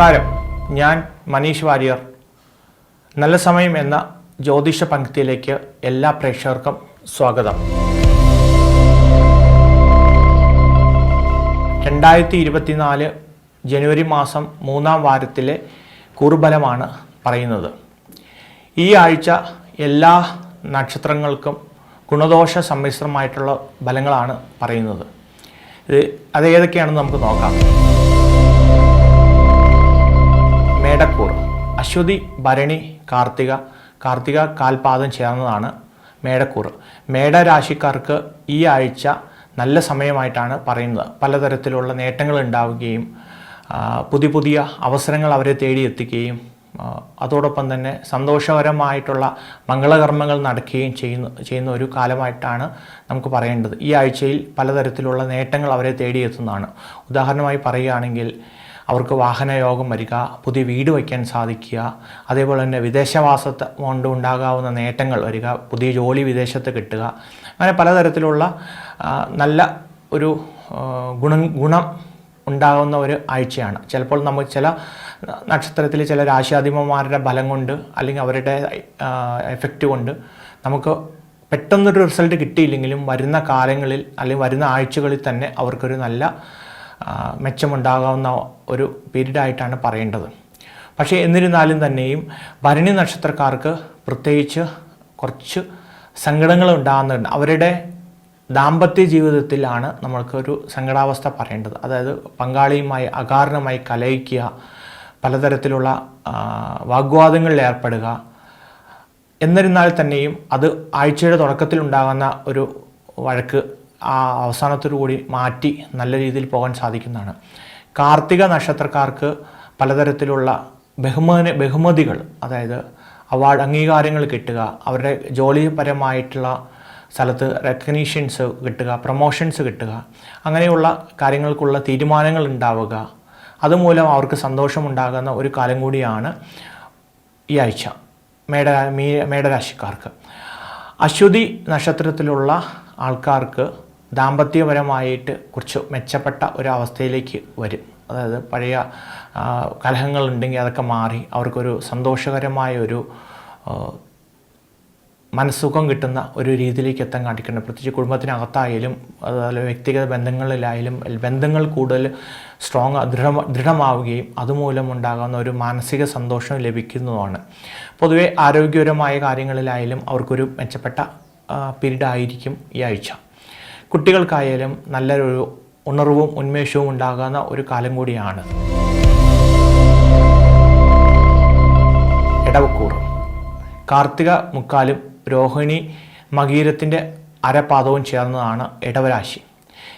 നമസ്കാരം. ഞാൻ മനീഷ് വാര്യർ. നല്ല സമയം എന്ന ജ്യോതിഷ പങ്ക്തിയിലേക്ക് എല്ലാ പ്രേക്ഷകർക്കും സ്വാഗതം. രണ്ടായിരത്തി ഇരുപത്തിനാല് ജനുവരി മാസം മൂന്നാം വാരത്തിലെ കുറുബലമാണ് പറയുന്നത്. ഈ ആഴ്ച എല്ലാ നക്ഷത്രങ്ങൾക്കും ഗുണദോഷ സമ്മിശ്രമായിട്ടുള്ള ഫലങ്ങളാണ് പറയുന്നത്. അത് ഏതൊക്കെയാണെന്ന് നമുക്ക് നോക്കാം. അശ്വതി ഭരണി കാർത്തിക. കാർത്തിക കാൽപാദം ചേർന്നതാണ് മേടക്കൂർ. മേടരാശിക്കാർക്ക് ഈ ആഴ്ച നല്ല സമയമായിട്ടാണ് പറയുന്നത്. പലതരത്തിലുള്ള നേട്ടങ്ങൾ ഉണ്ടാവുകയും പുതിയ പുതിയ അവസരങ്ങൾ അവരെ തേടിയെത്തിക്കുകയും അതോടൊപ്പം തന്നെ സന്തോഷകരമായിട്ടുള്ള മംഗളകർമ്മങ്ങൾ നടക്കുകയും ചെയ്യുന്ന ചെയ്യുന്ന ഒരു കാലമായിട്ടാണ് നമുക്ക് പറയേണ്ടത്. ഈ ആഴ്ചയിൽ പലതരത്തിലുള്ള നേട്ടങ്ങൾ അവരെ തേടിയെത്തുന്നതാണ് ഉദാഹരണമായി പറയുകയാണെങ്കിൽ അവർക്ക് വാഹനയോഗം വരിക പുതിയ വീട് വയ്ക്കാൻ സാധിക്കുക അതേപോലെ തന്നെ വിദേശവാസത്തെ കൊണ്ട് ഉണ്ടാകാവുന്ന നേട്ടങ്ങൾ വരിക പുതിയ ജോലി വിദേശത്ത് കിട്ടുക. അങ്ങനെ പലതരത്തിലുള്ള നല്ല ഒരു ഗുണം ഗുണം ഉണ്ടാകുന്ന ഒരു ആഴ്ചയാണ്. ചിലപ്പോൾ നമ്മൾ ചില നക്ഷത്രത്തിൽ ചില രാശിയാധിപന്മാരുടെ ബലം കൊണ്ട് അല്ലെങ്കിൽ അവരുടെ എഫക്റ്റ് കൊണ്ട് നമുക്ക് പെട്ടെന്നൊരു റിസൾട്ട് കിട്ടിയില്ലെങ്കിലും വരുന്ന കാലങ്ങളിൽ അല്ലെങ്കിൽ വരുന്ന ആഴ്ചകളിൽ തന്നെ അവർക്കൊരു നല്ല മെച്ചമുണ്ടാകാവുന്ന ഒരു പീരീഡായിട്ടാണ് പറയേണ്ടത്. പക്ഷേ എന്നിരുന്നാലും തന്നെയും ഭരണി നക്ഷത്രക്കാർക്ക് പ്രത്യേകിച്ച് കുറച്ച് സങ്കടങ്ങൾ ഉണ്ടാകുന്നുണ്ട്. അവരുടെ ദാമ്പത്യ ജീവിതത്തിലാണ് നമ്മൾക്കൊരു സങ്കടാവസ്ഥ പറയേണ്ടത്. അതായത് പങ്കാളിയുമായി അകാരണമായി കലയിക്കുക പലതരത്തിലുള്ള വാഗ്വാദങ്ങളിൽ ഏർപ്പെടുക. എന്നിരുന്നാൽ തന്നെയും അത് ആഴ്ചയുടെ തുടക്കത്തിൽ ഉണ്ടാകുന്ന ഒരു വഴക്ക് ആ അവസാനത്തോടു കൂടി മാറ്റി നല്ല രീതിയിൽ പോകാൻ സാധിക്കുന്നതാണ്. കാർത്തിക നക്ഷത്രക്കാർക്ക് പലതരത്തിലുള്ള ബഹുമാന ബഹുമതികൾ അതായത് അവാർഡ് അംഗീകാരങ്ങൾ കിട്ടുക അവരുടെ ജോലിപരമായിട്ടുള്ള സ്ഥലത്ത് റെക്കഗ്നീഷൻസ് കിട്ടുക പ്രൊമോഷൻസ് കിട്ടുക അങ്ങനെയുള്ള കാര്യങ്ങൾക്കുള്ള തീരുമാനങ്ങൾ ഉണ്ടാവുക. അതുമൂലം അവർക്ക് സന്തോഷമുണ്ടാകുന്ന ഒരു കാലം കൂടിയാണ് ഈ ആഴ്ച മേട മീ മേടരാശിക്കാർക്ക്. അശ്വതി നക്ഷത്രത്തിലുള്ള ആൾക്കാർക്ക് ദാമ്പത്യപരമായിട്ട് കുറച്ച് മെച്ചപ്പെട്ട ഒരു അവസ്ഥയിലേക്ക് വരും. അതായത് പഴയ കലഹങ്ങളുണ്ടെങ്കിൽ അതൊക്കെ മാറി അവർക്കൊരു സന്തോഷകരമായ ഒരു മനസ്സുഖം കിട്ടുന്ന ഒരു രീതിയിലേക്ക് എത്താൻ കാണിക്കണം പ്രത്യേകിച്ച് കുടുംബത്തിനകത്തായാലും അതുപോലെ വ്യക്തിഗത ബന്ധങ്ങളിലായാലും ബന്ധങ്ങൾ കൂടുതൽ സ്ട്രോങ് ദൃഢ ദൃഢമാവുകയും അതുമൂലം ഉണ്ടാകുന്ന ഒരു മാനസിക സന്തോഷം ലഭിക്കുന്നതുമാണ്. പൊതുവേ ആരോഗ്യപരമായ കാര്യങ്ങളിലായാലും അവർക്കൊരു മെച്ചപ്പെട്ട പീരീഡ് ആയിരിക്കും ഈ ആഴ്ച. കുട്ടികൾക്കായാലും നല്ലൊരു ഉണർവും ഉന്മേഷവും ഉണ്ടാകുന്ന ഒരു കാലം കൂടിയാണ് ഇടവക്കൂർ കാർത്തിക മുക്കാലും രോഹിണി മകീരത്തിന്റെ അരപാദവും ചേർന്നതാണ് ഇടവരാശി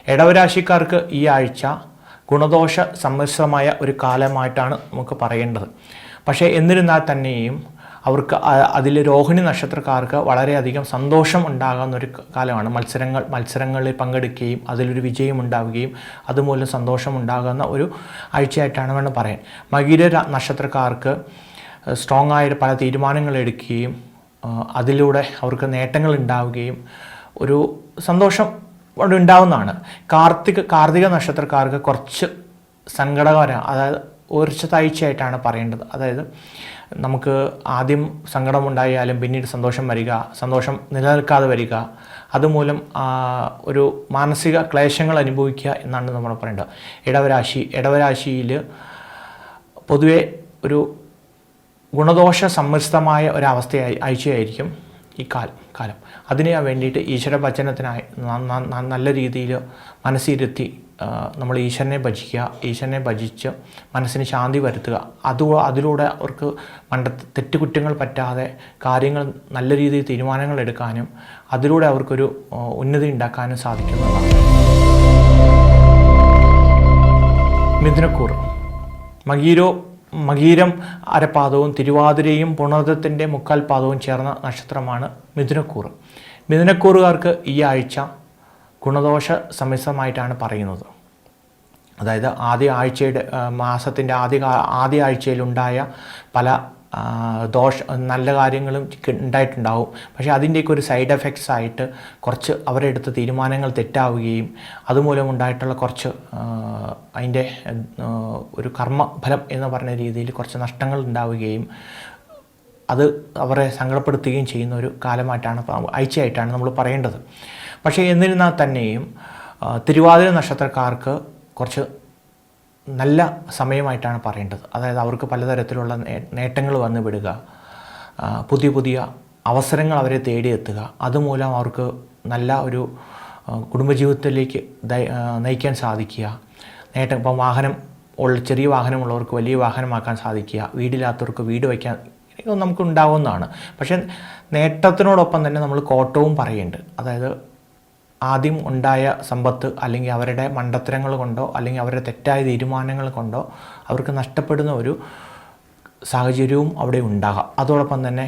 ഇടവരാശിക്കാർക്ക് ഈ ആഴ്ച ഗുണദോഷ സമ്മിശ്രമായ ഒരു കാലമായിട്ടാണ് നമുക്ക് പറയേണ്ടത്. പക്ഷേ എന്നിരുന്നാൽ തന്നെയും അവർക്ക് അതിൽ രോഹിണി നക്ഷത്രക്കാർക്ക് വളരെയധികം സന്തോഷം ഉണ്ടാകുന്ന ഒരു കാലമാണ്. മത്സരങ്ങൾ മത്സരങ്ങളിൽ പങ്കെടുക്കുകയും അതിലൊരു വിജയം ഉണ്ടാവുകയും അതുമൂലം സന്തോഷം ഉണ്ടാകുന്ന ഒരു ആഴ്ചയായിട്ടാണ് വേണം പറയാൻ. മകീര നക്ഷത്രക്കാർക്ക് സ്ട്രോങ് ആയിട്ട് പല തീരുമാനങ്ങൾ എടുക്കുകയും അതിലൂടെ അവർക്ക് നേട്ടങ്ങൾ ഉണ്ടാവുകയും ഒരു സന്തോഷം ഉണ്ടാവുന്നതാണ്. കാർത്തിക കാർത്തിക നക്ഷത്രക്കാർക്ക് കുറച്ച് സങ്കടകര അതായത് ഉയർച്ചതാഴ്ചയായിട്ടാണ് പറയേണ്ടത്. അതായത് നമുക്ക് ആദ്യം സങ്കടമുണ്ടായാലും പിന്നീട് സന്തോഷം വരിക സന്തോഷം നിലനിൽക്കാതെ വരിക അതുമൂലം ഒരു മാനസിക ക്ലേശങ്ങൾ അനുഭവിക്കുക എന്നാണ് നമ്മൾ പറയേണ്ടത്. ഇടവരാശി ഇടവരാശിയിൽ പൊതുവെ ഒരു ഗുണദോഷ സമ്മിശ്രമായ ഒരവസ്ഥ ആഴ്ചയായിരിക്കും ഈ കാലം കാലം. അതിന് വേണ്ടിയിട്ട് ഈശ്വര ഭജനത്തിനായി നല്ല രീതിയിൽ മനസ്സിരുത്തി നമ്മൾ ഈശ്വരനെ ഭജിക്കുക ഈശ്വരനെ ഭജിച്ച് മനസ്സിന് ശാന്തി വരുത്തുക. അത് അതിലൂടെ അവർക്ക് മണ്ട തെറ്റുകുറ്റങ്ങൾ പറ്റാതെ കാര്യങ്ങൾ നല്ല രീതിയിൽ തീരുമാനങ്ങൾ എടുക്കാനും അതിലൂടെ അവർക്കൊരു ഉന്നതി ഉണ്ടാക്കാനും സാധിക്കുന്നതാണ്. മിഥുനക്കൂർ മകീരോ മകീരം അരപാദവും തിരുവാതിരയും പുണർദത്തിന്റെ മുക്കാൽ പാദവും ചേർന്ന നക്ഷത്രമാണ് മിഥുനക്കൂർ മിഥുനക്കൂറുകാർക്ക് ഈ ആഴ്ച ഗുണദോഷ സമ്മിശ്രമായിട്ടാണ് പറയുന്നത്. അതായത് ആദ്യ ആഴ്ചയുടെ മാസത്തിന്റെ ആദ്യ ആദ്യ ആഴ്ചയിലുണ്ടായ പല ദോഷ നല്ല കാര്യങ്ങളും ഉണ്ടായിട്ടുണ്ടാവും. പക്ഷേ അതിന്റെയൊക്കെ ഒരു സൈഡ് എഫക്ട്സ് ആയിട്ട് കുറച്ച് അവരെടുത്ത തീരുമാനങ്ങൾ തെറ്റാവുകയും അതുമൂലം ഉണ്ടായിട്ടുള്ള കുറച്ച് അതിന്റെ ഒരു കർമ്മഫലം എന്ന് പറഞ്ഞ രീതിയിൽ കുറച്ച് നഷ്ടങ്ങൾ ഉണ്ടാവുകയും അത് അവരെ സങ്കടപ്പെടുത്തുകയും ചെയ്യുന്ന ഒരു കാലമായിട്ടാണ് ആഴ്ചയായിട്ടാണ് നമ്മൾ പറയേണ്ടത്. പക്ഷേ എന്നിരുന്നാൽ തന്നെയും തിരുവാതിര നക്ഷത്രക്കാർക്ക് കുറച്ച് നല്ല സമയമായിട്ടാണ് പറയേണ്ടത്. അതായത് അവർക്ക് പലതരത്തിലുള്ള നേട്ടങ്ങൾ വന്നു വിടുക പുതിയ പുതിയ അവസരങ്ങൾ അവരെ തേടിയെത്തുക അതുമൂലം അവർക്ക് നല്ല ഒരു കുടുംബജീവിതത്തിലേക്ക് നയിക്കാൻ സാധിക്കുക. നേട്ടം ഇപ്പം വാഹനം ഉള്ള ചെറിയ വാഹനമുള്ളവർക്ക് വലിയ വാഹനമാക്കാൻ സാധിക്കുക. വീടില്ലാത്തവർക്ക് വീട് വയ്ക്കാൻ നമുക്ക് ഉണ്ടാവുന്നതാണ്. പക്ഷേ നേട്ടത്തിനോടൊപ്പം തന്നെ നമ്മൾ കോട്ടവും പറയുന്നുണ്ട് അതായത് ആദ്യം ഉണ്ടായ സമ്പത്ത് അല്ലെങ്കിൽ അവരുടെ മണ്ടത്തരങ്ങൾ കൊണ്ടോ അല്ലെങ്കിൽ അവരുടെ തെറ്റായ തീരുമാനങ്ങൾ കൊണ്ടോ അവർക്ക് നഷ്ടപ്പെടുന്ന ഒരു സാഹചര്യവും അവിടെ ഉണ്ടാകാം. അതോടൊപ്പം തന്നെ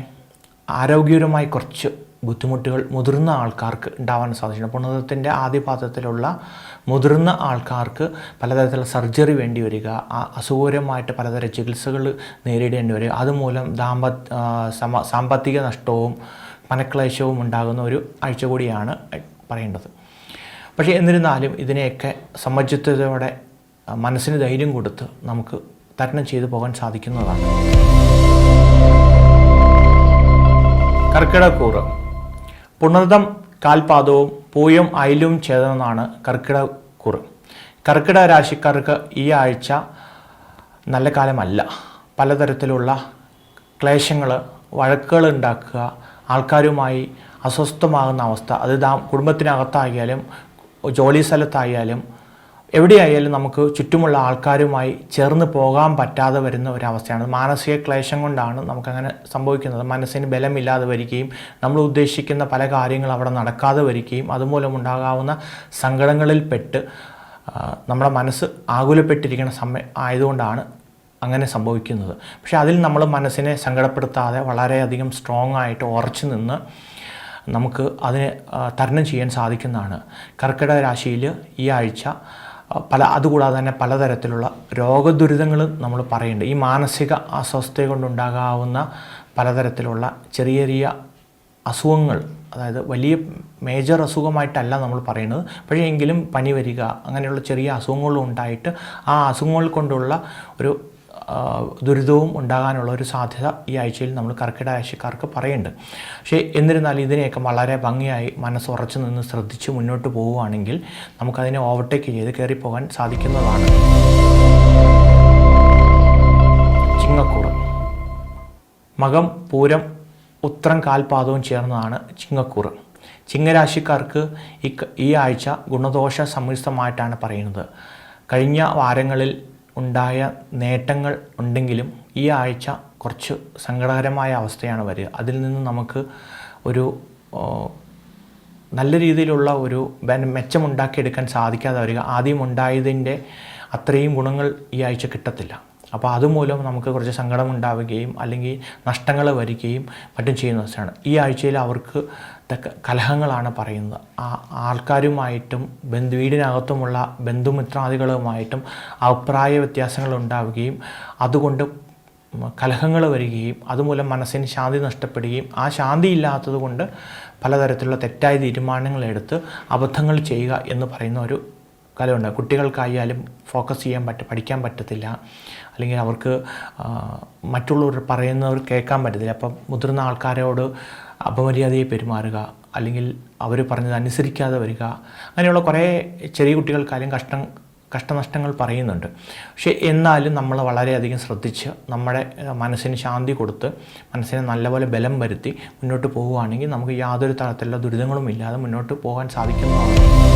ആരോഗ്യപരമായി കുറച്ച് ബുദ്ധിമുട്ടുകൾ മുതിർന്ന ആൾക്കാർക്ക് ഉണ്ടാവാൻ സാധിച്ചിട്ടുണ്ട്. പുണതത്തിന്റെ ആദ്യ പാദത്തിലുള്ള മുതിർന്ന ആൾക്കാർക്ക് പലതരത്തിലുള്ള സർജറി വേണ്ടി വരിക അസുഖകരമായിട്ട് പലതരം ചികിത്സകൾ നേരിടേണ്ടി വരിക അതുമൂലം ദാമ്പ സമ സാമ്പത്തിക നഷ്ടവും മനക്ലേശവും ഉണ്ടാകുന്ന ഒരു ആഴ്ച കൂടിയാണ് പറയേണ്ടത്. പക്ഷേ എന്നിരുന്നാലും ഇതിനെയൊക്കെ സമചിത്തതയോടെ ആ, മനസ്സിന് ധൈര്യം കൊടുത്ത് നമുക്ക് തരണം ചെയ്തു പോകാൻ സാധിക്കുന്നതാണ്. കർക്കിടക്കൂറ് പുണർദം കാൽപാദവും പൂയം അയലും ചേർന്നതാണ് കർക്കിടക്കൂറ് കർക്കിടക രാശിക്കാർക്ക് ഈ ആഴ്ച നല്ല കാലമല്ല. പലതരത്തിലുള്ള ക്ലേശങ്ങൾ വഴക്കുകൾ ഉണ്ടാക്കുക ആൾക്കാരുമായി അസ്വസ്ഥമാകുന്ന അവസ്ഥ. അത് ദാ കുടുംബത്തിനകത്തായാലും ജോലി സ്ഥലത്തായാലും എവിടെയായാലും നമുക്ക് ചുറ്റുമുള്ള ആൾക്കാരുമായി ചേർന്ന് പോകാൻ പറ്റാതെ വരുന്ന ഒരവസ്ഥയാണ്. മാനസിക ക്ലേശം കൊണ്ടാണ് നമുക്കങ്ങനെ സംഭവിക്കുന്നത്. മനസ്സിന് ബലമില്ലാതെ വരികയും നമ്മൾ ഉദ്ദേശിക്കുന്ന പല കാര്യങ്ങളും അവിടെ നടക്കാതെ വരികയും അതുമൂലം ഉണ്ടാകാവുന്ന സങ്കടങ്ങളിൽപ്പെട്ട് നമ്മുടെ മനസ്സ് ആകുലപ്പെട്ടിരിക്കുന്ന സമയം ആയതുകൊണ്ടാണ് അങ്ങനെ സംഭവിക്കുന്നത്. പക്ഷേ അതിൽ നമ്മൾ മനസ്സിനെ സങ്കടപ്പെടുത്താതെ വളരെയധികം സ്ട്രോങ് ആയിട്ട് ഉറച്ചു നിന്ന് നമുക്ക് അതിനെ തരണം ചെയ്യാൻ സാധിക്കുന്നതാണ്. കർക്കിടക രാശിയിൽ ഈ ആഴ്ച പല അതുകൂടാതെ തന്നെ പലതരത്തിലുള്ള രോഗദുരിതങ്ങൾ നമ്മൾ പറയുന്നുണ്ട് ഈ മാനസിക അസ്വസ്ഥത കൊണ്ടുണ്ടാകാവുന്ന പലതരത്തിലുള്ള ചെറിയ ചെറിയ അസുഖങ്ങൾ അതായത് വലിയ മേജർ അസുഖമായിട്ടല്ല നമ്മൾ പറയുന്നത്. പക്ഷേ എങ്കിലും പനി വരിക അങ്ങനെയുള്ള ചെറിയ അസുഖങ്ങളും ഉണ്ടായിട്ട് ആ അസുഖങ്ങൾ കൊണ്ടുള്ള ഒരു ദുരിതവും ഉണ്ടാകാനുള്ള ഒരു സാധ്യത ഈ ആഴ്ചയിൽ നമ്മൾ കർക്കിടക രാശിക്കാർക്ക് പറയുന്നുണ്ട്. പക്ഷേ എന്നിരുന്നാലും ഇതിനെയൊക്കെ വളരെ ഭംഗിയായി മനസ്സ് ഉറച്ചു നിന്ന് ശ്രദ്ധിച്ച് മുന്നോട്ട് പോവുകയാണെങ്കിൽ നമുക്കതിനെ ഓവർടേക്ക് ചെയ്ത് കയറിപ്പോകാൻ സാധിക്കുന്നതാണ്. ചിങ്ങക്കൂറ് മകം പൂരം ഉത്രം കാൽപാദവും ചേർന്നതാണ് ചിങ്ങക്കൂറ് ചിങ്ങരാശിക്കാർക്ക് ഈ ഈ ആഴ്ച ഗുണദോഷ സമ്മിശ്രമായിട്ടാണ് പറയുന്നത്. കഴിഞ്ഞ വാരങ്ങളിൽ ഉണ്ടായ നേട്ടങ്ങൾ ഉണ്ടെങ്കിലും ഈ ആഴ്ച കുറച്ച് സങ്കടകരമായ അവസ്ഥയാണ് വരിക. അതിൽ നിന്ന് നമുക്ക് ഒരു നല്ല രീതിയിലുള്ള ഒരു മെച്ചമുണ്ടാക്കിയെടുക്കാൻ സാധിക്കാതെ വരിക. ആദ്യം ഉണ്ടായതിന്റെ അത്രയും ഗുണങ്ങൾ ഈ ആഴ്ച കിട്ടത്തില്ല. അപ്പോൾ അതുമൂലം നമുക്ക് കുറച്ച് സങ്കടം ഉണ്ടാവുകയും അല്ലെങ്കിൽ നഷ്ടങ്ങൾ വരികയും മറ്റും ചെയ്യുന്ന അവസ്ഥയാണ്. ഈ ആഴ്ചയിൽ അവർക്ക് കലഹങ്ങളാണ് പറയുന്നത്. ആ ആൾക്കാരുമായിട്ടും ബന്ധു വീടിനകത്തുമുള്ള ബന്ധുമിത്രാദികളുമായിട്ടും അഭിപ്രായ വ്യത്യാസങ്ങൾ ഉണ്ടാവുകയും അതുകൊണ്ട് കലഹങ്ങൾ വരികയും അതുമൂലം മനസ്സിന് ശാന്തി നഷ്ടപ്പെടുകയും ആ ശാന്തി ഇല്ലാത്തത് കൊണ്ട് പലതരത്തിലുള്ള തെറ്റായ തീരുമാനങ്ങൾ എടുത്ത് അബദ്ധങ്ങൾ ചെയ്യുക എന്ന് പറയുന്ന ഒരു കലയുണ്ട്. കുട്ടികൾക്കായാലും ഫോക്കസ് ചെയ്യാൻ പറ്റ പഠിക്കാൻ പറ്റത്തില്ല. അല്ലെങ്കിൽ അവർക്ക് മറ്റുള്ളവർ പറയുന്നവർ കേൾക്കാൻ പറ്റത്തില്ല. അപ്പം മുതിർന്ന ആൾക്കാരോട് അപമര്യാദയെ പെരുമാറുക അല്ലെങ്കിൽ അവർ പറഞ്ഞത് അനുസരിക്കാതെ വരിക അങ്ങനെയുള്ള കുറേ ചെറിയ കുട്ടികൾക്കായാലും കഷ്ടം കഷ്ടനഷ്ടങ്ങൾ പറയുന്നുണ്ട്. പക്ഷേ എന്നാലും നമ്മൾ വളരെയധികം ശ്രദ്ധിച്ച് നമ്മുടെ മനസ്സിന് ശാന്തി കൊടുത്ത് മനസ്സിനെ നല്ലപോലെ ബലം വരുത്തി മുന്നോട്ട് പോവുകയാണെങ്കിൽ നമുക്ക് യാതൊരു തരത്തിലുള്ള ദുരിതങ്ങളും ഇല്ലാതെ മുന്നോട്ട് പോകാൻ സാധിക്കുന്നതാണ്.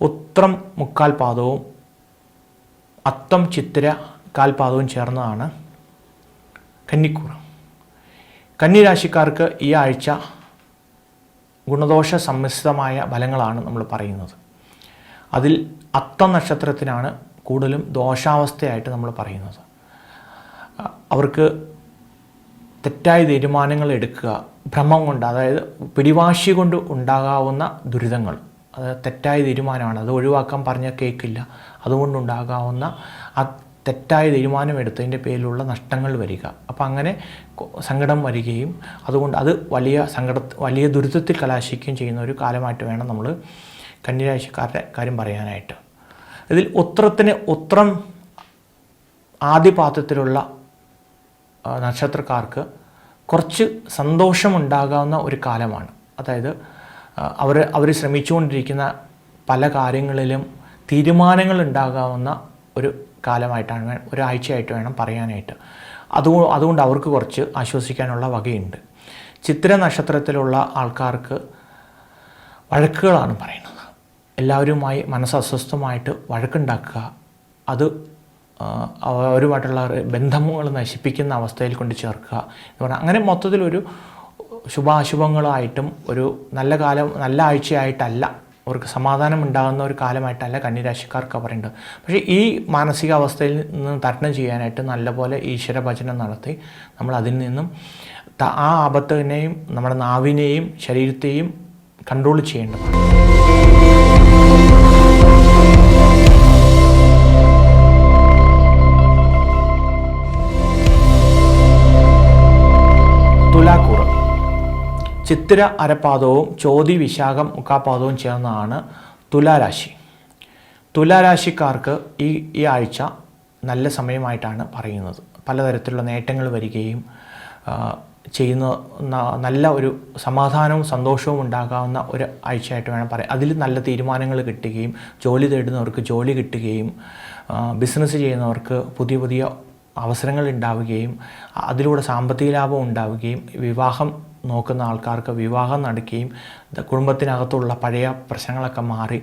ഉത്രം മുക്കാൽ പാദവും അത്തം ചിത്തിര കാൽപാദവും ചേർന്നതാണ് കന്നിക്കൂർ കന്നിരാശിക്കാർക്ക് ഈ ആഴ്ച ഗുണദോഷ സമ്മിശ്രമായ ഫലങ്ങളാണ് നമ്മൾ പറയുന്നത്. അതിൽ അത്തം നക്ഷത്രത്തിനാണ് കൂടുതലും ദോഷാവസ്ഥയായിട്ട് നമ്മൾ പറയുന്നത്. അവർക്ക് തെറ്റായ തീരുമാനങ്ങൾ എടുക്കുക ഭ്രമം കൊണ്ട് അതായത് പിടിവാശി കൊണ്ട് ഉണ്ടാകാവുന്ന ദുരിതങ്ങൾ. തെറ്റായ തീരുമാനമാണ്. അത് ഒഴിവാക്കാൻ പറഞ്ഞാൽ കേൾക്കില്ല അതുകൊണ്ടുണ്ടാകാവുന്ന ആ തെറ്റായ തീരുമാനമെടുത്തതിന്റെ പേരിലുള്ള നഷ്ടങ്ങൾ വരിക. അപ്പം അങ്ങനെ സങ്കടം വരികയും അതുകൊണ്ട് അത് വലിയ സങ്കട വലിയ ദുരിതത്തിൽ കലാശിക്കുകയും ചെയ്യുന്ന ഒരു കാലമായിട്ട് വേണം നമ്മൾ കന്യരാശിക്കാരുടെ കാര്യം പറയാനായിട്ട്. ഇതിൽ ഉത്രത്തിന് ഉത്രം ആദ്യപാദത്തിലുള്ള ആ, നക്ഷത്രക്കാർക്ക് കുറച്ച് സന്തോഷമുണ്ടാകാവുന്ന ഒരു കാലമാണ്. അതായത് അവർ അവർ ശ്രമിച്ചുകൊണ്ടിരിക്കുന്ന പല കാര്യങ്ങളിലും തീരുമാനങ്ങൾ ഉണ്ടാകാവുന്ന ഒരു കാലമായിട്ടാണ് ഒരാഴ്ചയായിട്ട് വേണം പറയാനായിട്ട്. അതു അതുകൊണ്ട് അവർക്ക് കുറച്ച് ആശ്വസിക്കാനുള്ള വകയുണ്ട്. ചിത്ര നക്ഷത്രത്തിലുള്ള ആൾക്കാർക്ക് വഴക്കുകളാണ് പറയുന്നത്. എല്ലാവരുമായി മനസ്സസ്വസ്ഥമായിട്ട് വഴക്കുണ്ടാക്കുക. അത് അവരുമായിട്ടുള്ള ബന്ധങ്ങൾ നശിപ്പിക്കുന്ന അവസ്ഥയിൽ കൊണ്ട് ചേർക്കുക എന്ന് പറഞ്ഞാൽ അങ്ങനെ മൊത്തത്തിലൊരു ശുഭാശുഭങ്ങളായിട്ടും ഒരു നല്ല കാലം നല്ല ആഴ്ചയായിട്ടല്ല അവർക്ക് സമാധാനം ഉണ്ടാകുന്ന ഒരു കാലമായിട്ടല്ല കന്നിരാശിക്കാർക്ക് പറയുന്നത്. പക്ഷേ ഈ മാനസികാവസ്ഥയിൽ നിന്ന് തരണം ചെയ്യാനായിട്ട് നല്ലപോലെ ഈശ്വര ഭജനം നടത്തി നമ്മൾ അതിൽ നിന്നും ആ ആപത്തിനെയും നമ്മുടെ നാവിനെയും ശരീരത്തെയും കൺട്രോൾ ചെയ്യേണ്ടതാണ്. ചിത്തിര അരപ്പാദവും ചോതി വിശാഖം മുക്കാപാദവും ചേർന്നതാണ് തുലാരാശി. തുലാരാശിക്കാർക്ക് ഈ ഈ ആഴ്ച നല്ല സമയമായിട്ടാണ് പറയുന്നത്. പലതരത്തിലുള്ള നേട്ടങ്ങൾ വരികയും ചെയ്യുന്ന നല്ല ഒരു സമാധാനവും സന്തോഷവും ഉണ്ടാകാവുന്ന ഒരു ആഴ്ചയായിട്ട് വേണം പറയാം അതിൽ നല്ല തീരുമാനങ്ങൾ കിട്ടുകയും ജോലി തേടുന്നവർക്ക് ജോലി കിട്ടുകയും ബിസിനസ് ചെയ്യുന്നവർക്ക് പുതിയ പുതിയ അവസരങ്ങൾ ഉണ്ടാവുകയും അതിലൂടെ സാമ്പത്തിക ലാഭം ഉണ്ടാവുകയും വിവാഹം നോക്കുന്ന ആൾക്കാർക്ക് വിവാഹം നടക്കുകയും കുടുംബത്തിനകത്തുള്ള പഴയ പ്രശ്നങ്ങളൊക്കെ മാറി.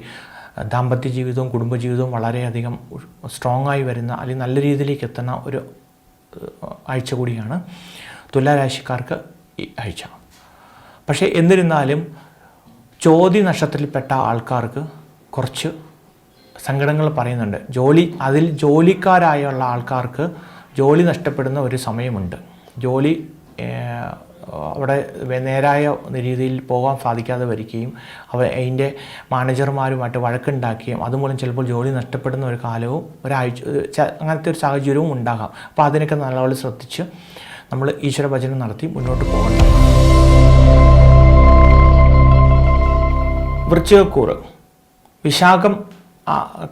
ദാമ്പത്യ ജീവിതവും കുടുംബജീവിതവും വളരെയധികം സ്ട്രോങ് ആയി വരുന്ന അല്ലെങ്കിൽ നല്ല രീതിയിലേക്ക് എത്തുന്ന ഒരു ആഴ്ച കൂടിയാണ് തുലാരാശിക്കാർക്ക് ഈ ആഴ്ച. പക്ഷേ എന്നിരുന്നാലും ചോതി നക്ഷത്രത്തിൽപ്പെട്ട ആൾക്കാർക്ക് കുറച്ച് സങ്കടങ്ങൾ പറയുന്നുണ്ട്. ജോലി അതിൽ ജോലിക്കാരായുള്ള ആൾക്കാർക്ക് ജോലി നഷ്ടപ്പെടുന്ന ഒരു സമയമുണ്ട്. ജോലി അവിടെ നേരായ രീതിയിൽ പോകാൻ സാധിക്കാതെ വരികയും അവ അതിന്റെ മാനേജർമാരുമായിട്ട് വഴക്കുണ്ടാക്കുകയും അതുമൂലം ചിലപ്പോൾ ജോലി നഷ്ടപ്പെടുന്ന ഒരു കാലവും ഒരാഴ്ച അങ്ങനത്തെ ഒരു സാഹചര്യവും ഉണ്ടാകാം. അപ്പോൾ അതിനൊക്കെ നല്ലപോലെ ശ്രദ്ധിച്ച് നമ്മൾ ഈശ്വര ഭജനം നടത്തി മുന്നോട്ട് പോകണം. വൃശ്ചികക്കൂറ്. വിശാഖം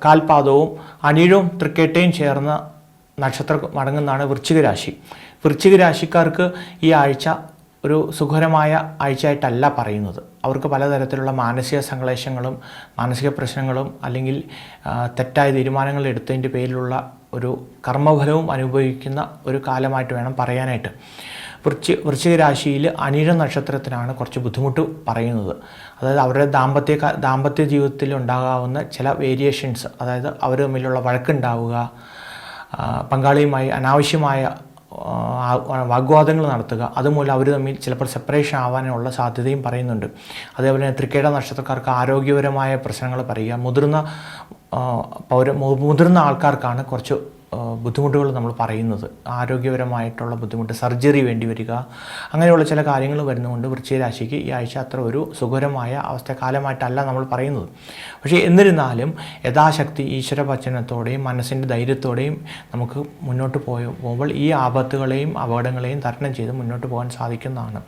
കാൽപാദവും അനിഴവും തൃക്കേട്ടയും ചേർന്ന നക്ഷത്രം മടങ്ങുന്നതാണ് വൃശ്ചിക രാശി വൃശ്ചിക രാശിക്കാർക്ക് ഈ ആഴ്ച ഒരു സുഖകരമായ ആഴ്ചയായിട്ടല്ല പറയുന്നത്. അവർക്ക് പലതരത്തിലുള്ള മാനസിക സംഘലേശങ്ങളും മാനസിക പ്രശ്നങ്ങളും അല്ലെങ്കിൽ തെറ്റായ തീരുമാനങ്ങൾ എടുത്തതിന്റെ പേരിലുള്ള ഒരു കർമ്മഫലവും അനുഭവിക്കുന്ന ഒരു കാലമായിട്ട് വേണം പറയാനായിട്ട്. വൃശ്ചി വൃശ്ചിക രാശിയിൽ അനിഴ നക്ഷത്രത്തിനാണ് കുറച്ച് ബുദ്ധിമുട്ട് പറയുന്നത്. അതായത് അവരുടെ ദാമ്പത്യ ദാമ്പത്യ ജീവിതത്തിൽ ഉണ്ടാകാവുന്ന ചില വേരിയേഷൻസ് അതായത് അവർ തമ്മിലുള്ള വഴക്കുണ്ടാവുക പങ്കാളിയുമായി അനാവശ്യമായ വാഗ്വാദങ്ങൾ നടത്തുക. അതുമൂലം അവർ തമ്മിൽ ചിലപ്പോൾ സെപ്പറേഷൻ ആവാനുള്ള സാധ്യതയും പറയുന്നുണ്ട്. അതേപോലെ തന്നെ തൃക്കേട നക്ഷത്രക്കാർക്ക് ആരോഗ്യപരമായ പ്രശ്നങ്ങൾ പറയുക. മുതിർന്ന പൗര മുതിർന്ന ആൾക്കാർക്കാണ് കുറച്ച് ബുദ്ധിമുട്ടുകൾ നമ്മൾ പറയുന്നത്. ആരോഗ്യപരമായിട്ടുള്ള ബുദ്ധിമുട്ട് സർജറി വേണ്ടി വരിക അങ്ങനെയുള്ള ചില കാര്യങ്ങൾ വരുന്നതുകൊണ്ട് വൃശ്ചികരാശിക്ക് ഈ ആഴ്ച അത്ര ഒരു സുഖകരമായ അവസ്ഥ കാലമായിട്ടല്ല നമ്മൾ പറയുന്നത്. പക്ഷേ എന്നിരുന്നാലും യഥാശക്തി ഈശ്വര വചനത്തോടെയും മനസ്സിന്റെ ധൈര്യത്തോടെയും നമുക്ക് മുന്നോട്ട് പോയ പോകുമ്പോൾ ഈ ആപത്തുകളെയും അപകടങ്ങളെയും തരണം ചെയ്ത് മുന്നോട്ട് പോകാൻ സാധിക്കുന്നതാണ്.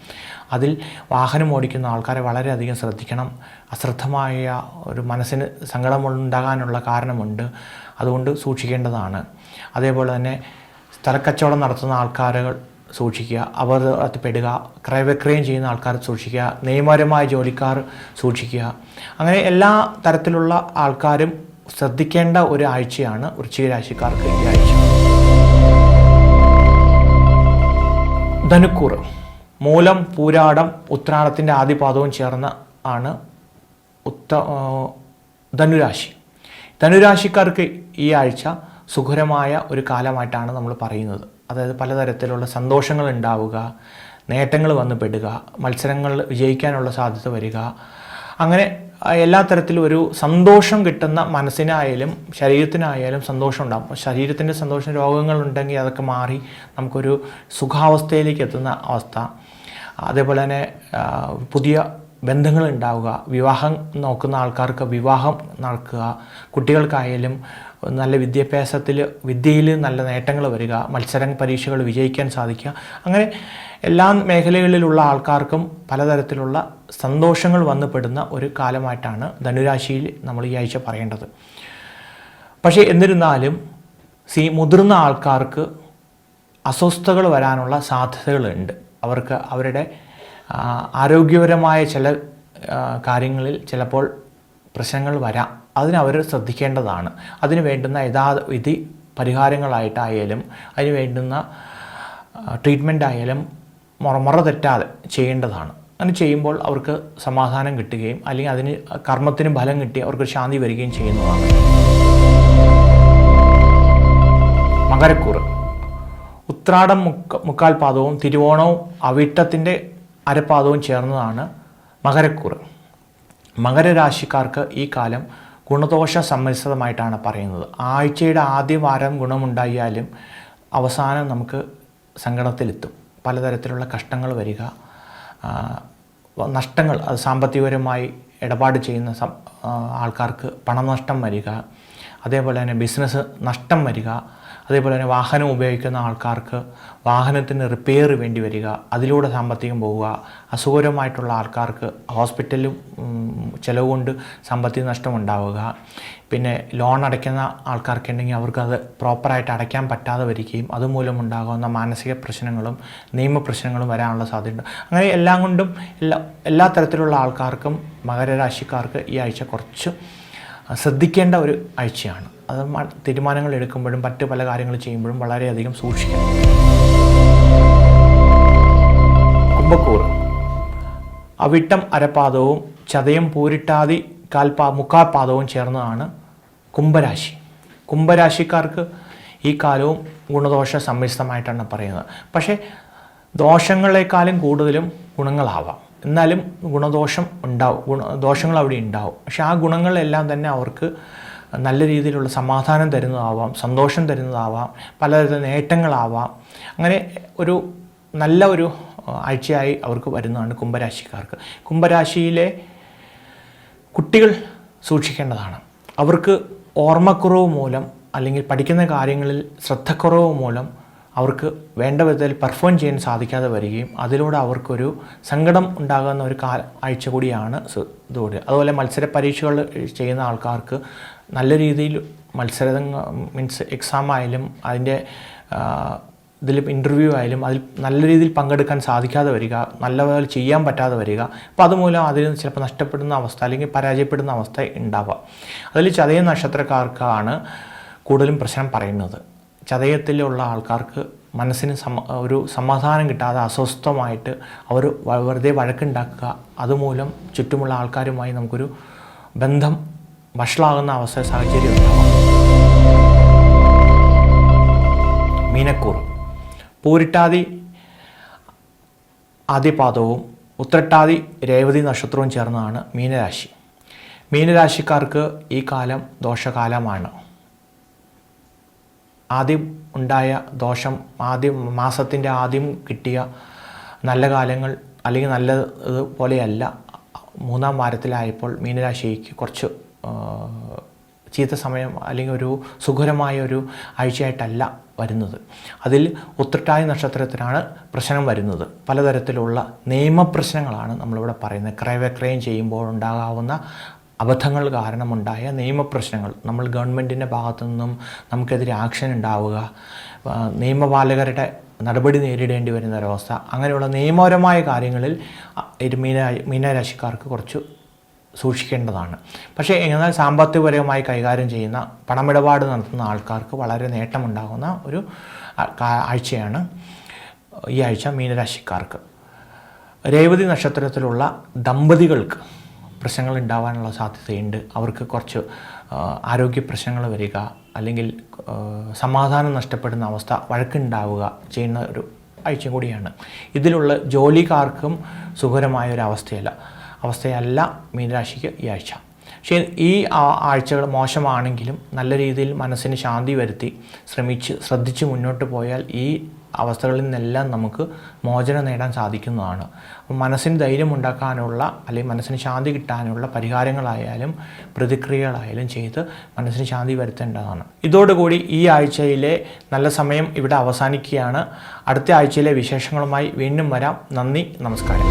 അതിൽ വാഹനം ഓടിക്കുന്ന ആൾക്കാരെ വളരെയധികം ശ്രദ്ധിക്കണം. അശ്രദ്ധമായ ഒരു മനസ്സിന് സങ്കടമുണ്ടാകാനുള്ള കാരണമുണ്ട്. അതുകൊണ്ട് സൂക്ഷിക്കേണ്ടതാണ്. അതേപോലെ തന്നെ സ്ഥലക്കച്ചവടം നടത്തുന്ന ആൾക്കാരുകൾ സൂക്ഷിക്കുക. അവർ പെടുക. ക്രയവിക്രയം ചെയ്യുന്ന ആൾക്കാർ സൂക്ഷിക്കുക. നിയമപരമായ ജോലിക്കാർ സൂക്ഷിക്കുക. അങ്ങനെ എല്ലാ തരത്തിലുള്ള ആൾക്കാരും ശ്രദ്ധിക്കേണ്ട ഒരു ആഴ്ചയാണ് വൃശ്ചിക രാശിക്കാർക്ക് ഈ ആഴ്ച. ധനുക്കൂർ മൂലം പൂരാടം ഉത്രാടത്തിന്റെ ആദ്യപാദവും ചേർന്ന ആണ് ഉത്ത ധനുരാശി. ധനുരാശിക്കാർക്ക് ഈ ആഴ്ച സുഖരമായ ഒരു കാലമായിട്ടാണ് നമ്മൾ പറയുന്നത്. അതായത് പലതരത്തിലുള്ള സന്തോഷങ്ങൾ ഉണ്ടാവുക നേട്ടങ്ങൾ വന്നുപെടുക മത്സരങ്ങൾ വിജയിക്കാനുള്ള സാധ്യത വരിക. അങ്ങനെ എല്ലാ തരത്തിലും ഒരു സന്തോഷം കിട്ടുന്ന മനസ്സിനായാലും ശരീരത്തിനായാലും സന്തോഷം ഉണ്ടാകും ശരീരത്തിന്റെ സന്തോഷം രോഗങ്ങളുണ്ടെങ്കിൽ അതൊക്കെ മാറി നമുക്കൊരു സുഖാവസ്ഥയിലേക്ക് എത്തുന്ന അവസ്ഥ. അതേപോലെ തന്നെ പുതിയ ബന്ധങ്ങൾ ഉണ്ടാവുക വിവാഹം നോക്കുന്ന ആൾക്കാർക്ക് വിവാഹം നടക്കുക കുട്ടികൾക്കായാലും നല്ല വിദ്യാഭ്യാസത്തിൽ വിദ്യയിൽ നല്ല നേട്ടങ്ങൾ വരിക മത്സര പരീക്ഷകൾ വിജയിക്കാൻ സാധിക്കുക അങ്ങനെ എല്ലാ മേഖലകളിലുള്ള ആൾക്കാർക്കും പലതരത്തിലുള്ള സന്തോഷങ്ങൾ വന്നുപെടുന്ന ഒരു കാലമായിട്ടാണ് ധനുരാശിയിൽ നമ്മൾ ഈ ആഴ്ച പറയേണ്ടത്. പക്ഷേ എന്നിരുന്നാലും സി മുതിർന്ന ആൾക്കാർക്ക് അസ്വസ്ഥതകൾ വരാനുള്ള സാധ്യതകളുണ്ട്. അവർക്ക് അവരുടെ ആരോഗ്യപരമായ ചില കാര്യങ്ങളിൽ ചിലപ്പോൾ പ്രശ്നങ്ങൾ വരാം. അതിനവർ ശ്രദ്ധിക്കേണ്ടതാണ്. അതിന് വേണ്ടുന്ന യഥാ വിധി പരിഹാരങ്ങളായിട്ടായാലും അതിന് വേണ്ടുന്ന ട്രീറ്റ്മെന്റ് ആയാലും മുറ മുറ തെറ്റാതെ ചെയ്യേണ്ടതാണ്. അങ്ങനെ ചെയ്യുമ്പോൾ അവർക്ക് സമാധാനം കിട്ടുകയും അല്ലെങ്കിൽ അതിന് കർമ്മത്തിന് ഫലം കിട്ടി അവർക്ക് ശാന്തി വരികയും ചെയ്യുന്നതാണ്. മകരക്കൂറ് ഉത്രാടം മുക്ക മുക്കാൽ പാദവും തിരുവോണവും അവിട്ടത്തിന്റെ അരപ്പാദവും ചേർന്നതാണ് മകരക്കൂറ്. മകരരാശിക്കാർക്ക് ഈ കാലം ഗുണദോഷ സമ്മിശ്രിതമായിട്ടാണ് പറയുന്നത്. ആഴ്ചയുടെ ആദ്യ വാരം ഗുണമുണ്ടായാലും അവസാനം നമുക്ക് സങ്കടത്തിലെത്തും. പലതരത്തിലുള്ള കഷ്ടങ്ങൾ വരിക നഷ്ടങ്ങൾ അത് സാമ്പത്തികപരമായി ഇടപാട് ചെയ്യുന്ന ആൾക്കാർക്ക് പണനഷ്ടം വരിക അതേപോലെ തന്നെ ബിസിനസ് നഷ്ടം വരിക അതേപോലെ തന്നെ വാഹനം ഉപയോഗിക്കുന്ന ആൾക്കാർക്ക് വാഹനത്തിന് റിപ്പയർ വേണ്ടി വരിക അതിലൂടെ സാമ്പത്തികം പോവുക അസുഖകരമായിട്ടുള്ള ആൾക്കാർക്ക് ഹോസ്പിറ്റലും ചിലവ് കൊണ്ട് സാമ്പത്തിക നഷ്ടം ഉണ്ടാവുക. പിന്നെ ലോൺ അടയ്ക്കുന്ന ആൾക്കാർക്കുണ്ടെങ്കിൽ അവർക്കത് പ്രോപ്പറായിട്ട് അടയ്ക്കാൻ പറ്റാതെ വരികയും അതുമൂലം ഉണ്ടാകുന്ന മാനസിക പ്രശ്നങ്ങളും നിയമപ്രശ്നങ്ങളും വരാനുള്ള സാധ്യതയുണ്ട്. അങ്ങനെ എല്ലാം കൊണ്ടും എല്ലാ എല്ലാ തരത്തിലുള്ള ആൾക്കാർക്കും മകരരാശിക്കാർക്ക് ഈ ആഴ്ച കുറച്ച് ശ്രദ്ധിക്കേണ്ട ഒരു ആഴ്ചയാണ്. അത് തീരുമാനങ്ങൾ എടുക്കുമ്പോഴും മറ്റ് പല കാര്യങ്ങൾ ചെയ്യുമ്പോഴും വളരെയധികം സൂക്ഷിക്കണം. കുംഭക്കൂർ. അവിട്ടം അരപ്പാദവും ചതയം പൂരിട്ടാതി കാൽപാ മുക്കാൽപാദവും ചേർന്നതാണ് കുംഭരാശി. കുംഭരാശിക്കാർക്ക് ഈ കാലവും ഗുണദോഷ സമ്മിശ്രമായിട്ടാണ് പറയുന്നത്. പക്ഷേ ദോഷങ്ങളെക്കാളും കൂടുതലും ഗുണങ്ങളാവാം. എന്നാലും ഗുണദോഷം ഉണ്ടാവും ഗുണ ദോഷങ്ങൾ അവിടെ ഉണ്ടാവും. പക്ഷേ ആ ഗുണങ്ങളെല്ലാം തന്നെ അവർക്ക് നല്ല രീതിയിലുള്ള സമാധാനം തരുന്നതാവാം സന്തോഷം തരുന്നതാവാം പലതരം നേട്ടങ്ങളാവാം. അങ്ങനെ ഒരു നല്ല ഒരു ആഴ്ചയായി അവർക്ക് വരുന്നതാണ് കുംഭരാശിക്കാർക്ക്. കുംഭരാശിയിലെ കുട്ടികൾ സൂക്ഷിക്കേണ്ടതാണ്. അവർക്ക് ഓർമ്മക്കുറവ് മൂലം അല്ലെങ്കിൽ പഠിക്കുന്ന കാര്യങ്ങളിൽ ശ്രദ്ധക്കുറവ് മൂലം അവർക്ക് വേണ്ട വിധത്തിൽ പെർഫോം ചെയ്യാൻ സാധിക്കാതെ വരികയും അതിലൂടെ അവർക്കൊരു സങ്കടം ഉണ്ടാകുന്ന ഒരു കാല ആഴ്ച കൂടിയാണ് ഇതോടെ. അതുപോലെ മത്സര പരീക്ഷകൾ ചെയ്യുന്ന ആൾക്കാർക്ക് നല്ല രീതിയിൽ മത്സര മീൻസ് എക്സാം ആയാലും അതിന്റെ ഇതിൽ ഇന്റർവ്യൂ ആയാലും അതിൽ നല്ല രീതിയിൽ പങ്കെടുക്കാൻ സാധിക്കാതെ വരിക നല്ലപോലെ ചെയ്യാൻ പറ്റാതെ വരിക അപ്പോൾ അതുമൂലം അതിൽ ചിലപ്പോൾ നഷ്ടപ്പെടുന്ന അവസ്ഥ അല്ലെങ്കിൽ പരാജയപ്പെടുന്ന അവസ്ഥ ഉണ്ടാവുക അതിൽ ചതയ നക്ഷത്രക്കാർക്കാണ് കൂടുതലും പ്രശ്നം പറയുന്നത്. ചതയത്തിലുള്ള ആൾക്കാർക്ക് മനസ്സിന് സമ ഒരു സമാധാനം കിട്ടാതെ അസ്വസ്ഥമായിട്ട് അവർ വെറുതെ വഴക്കുണ്ടാക്കുക അതുമൂലം ചുറ്റുമുള്ള ആൾക്കാരുമായി നമുക്കൊരു ബന്ധം വഷളാകുന്ന അവസ്ഥ സാഹചര്യം ഉണ്ടാവാം മീനക്കൂർ പൂരിട്ടാതി ആദ്യപാദവും ഉത്രട്ടാതി രേവതി നക്ഷത്രവും ചേർന്നതാണ് മീനരാശി മീനരാശിക്കാർക്ക് ഈ കാലം ദോഷകാലമാണ്. ആദ്യം ഉണ്ടായ ദോഷം ആദ്യം മാസത്തിന്റെ ആദ്യം കിട്ടിയ നല്ല കാലങ്ങൾ അല്ലെങ്കിൽ നല്ലത് പോലെയല്ല. മൂന്നാം വാരത്തിലായപ്പോൾ മീനരാശിക്ക് കുറച്ച് ചീത്ത സമയം അല്ലെങ്കിൽ ഒരു സുഖകരമായ ഒരു ആഴ്ചയായിട്ടല്ല വരുന്നത്. അതിൽ ഉത്രട്ടായ നക്ഷത്രത്തിനാണ് പ്രശ്നം വരുന്നത്. പലതരത്തിലുള്ള നിയമപ്രശ്നങ്ങളാണ് നമ്മളിവിടെ പറയുന്നത്. ക്രയവിക്രയം ചെയ്യുമ്പോൾ ഉണ്ടാകാവുന്ന അബദ്ധങ്ങൾ കാരണമുണ്ടായ നിയമപ്രശ്നങ്ങൾ. നമ്മൾ ഗവൺമെന്റിന്റെ ഭാഗത്തു നിന്നും നമുക്കെതിരെ ആക്ഷൻ ഉണ്ടാവുക നിയമപാലകരുടെ നടപടി നേരിടേണ്ടി വരുന്ന ഒരവസ്ഥ അങ്ങനെയുള്ള നിയമപരമായ കാര്യങ്ങളിൽ മീന മീനരാശിക്കാർക്ക് കുറച്ച് സൂക്ഷിക്കേണ്ടതാണ്. പക്ഷേ എന്നാൽ സാമ്പത്തികപരമായി കൈകാര്യം ചെയ്യുന്ന പണമിടപാട് നടത്തുന്ന ആൾക്കാർക്ക് വളരെ നേട്ടമുണ്ടാകുന്ന ഒരു ആഴ്ചയാണ് ഈ ആഴ്ച മീനരാശിക്കാർക്ക്. രേവതി നക്ഷത്രത്തിലുള്ള ദമ്പതികൾക്ക് പ്രശ്നങ്ങൾ ഉണ്ടാവാനുള്ള സാധ്യതയുണ്ട്. അവർക്ക് കുറച്ച് ആരോഗ്യ പ്രശ്നങ്ങൾ വരിക അല്ലെങ്കിൽ സമാധാനം നഷ്ടപ്പെടുന്ന അവസ്ഥ വഴക്കുണ്ടാവുക ചെയ്യുന്ന ഒരു ആഴ്ച കൂടിയാണ്. ഇതിലുള്ള ജോലിക്കാർക്കും സുഖകരമായ ഒരു അവസ്ഥയല്ല. അവസ്ഥയല്ല മീനരാശിക്ക് ഈ ആഴ്ച. പക്ഷേ ഈ ആഴ്ചകൾ മോശമാണെങ്കിലും നല്ല രീതിയിൽ മനസ്സിന് ശാന്തി വരുത്തി ശ്രമിച്ച് ശ്രദ്ധിച്ച് മുന്നോട്ട് പോയാൽ ഈ അവസ്ഥകളിൽ നിന്നെല്ലാം നമുക്ക് മോചനം നേടാൻ സാധിക്കുന്നതാണ്. മനസ്സിന് ധൈര്യം ഉണ്ടാക്കാനുള്ള അല്ലെങ്കിൽ മനസ്സിന് ശാന്തി കിട്ടാനുള്ള പരിഹാരങ്ങളായാലും പ്രതിക്രിയകളായാലും ചെയ്ത് മനസ്സിന് ശാന്തി വരുത്തേണ്ടതാണ്. ഇതോടുകൂടി ഈ ആഴ്ചയിലെ നല്ല സമയം ഇവിടെ അവസാനിക്കുകയാണ്. അടുത്ത ആഴ്ചയിലെ വിശേഷങ്ങളുമായി വീണ്ടും വരാം. നന്ദി നമസ്കാരം.